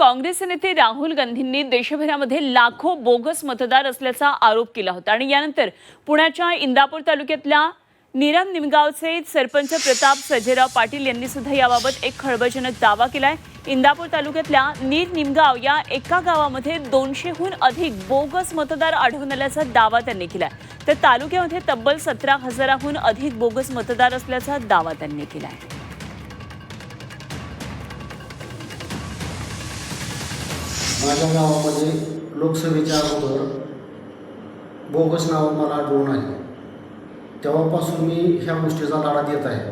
काँग्रेसचे नेते राहुल गांधींनी देशभरामध्ये लाखो बोगस मतदार असल्याचा आरोप केला होता. आणि यानंतर पुण्याच्या इंदापूर तालुक्यातल्या निरम निमगावचे सरपंच प्रताप सजेराव पाटील यांनी सुद्धा याबाबत एक खळबळजनक दावा केलाय. इंदापूर तालुक्यातल्या नीर निमगाव या एका गावामध्ये दोनशेहून अधिक बोगस मतदार आढळून आल्याचा दावा त्यांनी केलाय. तर तालुक्यामध्ये तब्बल सतरा हजाराहून अधिक बोगस मतदार असल्याचा दावा त्यांनी केलाय. माझ्या गावामध्ये लोकसभेच्या अगोदर बोगस नावं मला आढळून आली तेव्हापासून मी ह्या गोष्टीचा लढा देत आहे.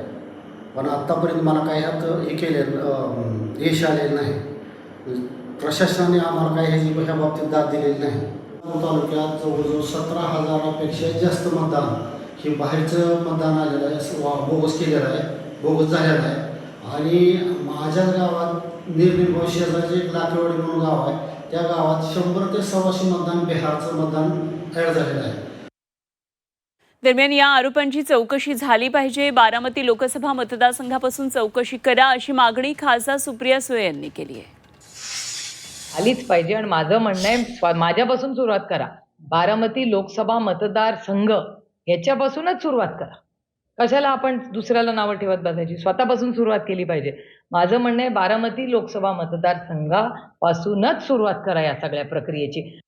पण आत्तापर्यंत मला काही ह्यात हे केले यश आलेलं नाही. प्रशासनाने आम्हाला काही ह्याची ह्या बाबतीत दाद दिलेली नाही. तालुक्यात जवळजवळ सतरा हजारापेक्षा जास्त मतदान हे बाहेरचं मतदान आलेलं आहे वा- बोगस केलेलं आहे बोगस झालेलं आहे. आणि माझ्याच गावात निर्निर्भव शेजारचे एक लाखेवाडी म्हणून गाव आहे त्या गावात शंभर ते सव्वाशे मतदान बिहारचं मतदान ॲड झालेलं आहे. दरम्यान या आरोपांची चौकशी झाली पाहिजे. बारामती लोकसभा मतदारसंघापासून चौकशी करा अशी मागणी खासदार सुप्रिया सुळे यांनी केली आहे. आलीच पाहिजे आणि माझं म्हणणं आहे माझ्यापासून सुरुवात करा. बारामती लोकसभा मतदारसंघ याच्यापासूनच सुरुवात करा. कशाला आपण दुसऱ्याला नावं ठेवत बसायची? स्वतःपासून सुरुवात केली पाहिजे. माझं म्हणणं आहे बारामती लोकसभा मतदारसंघापासूनच सुरुवात करा या सगळ्या प्रक्रियेची.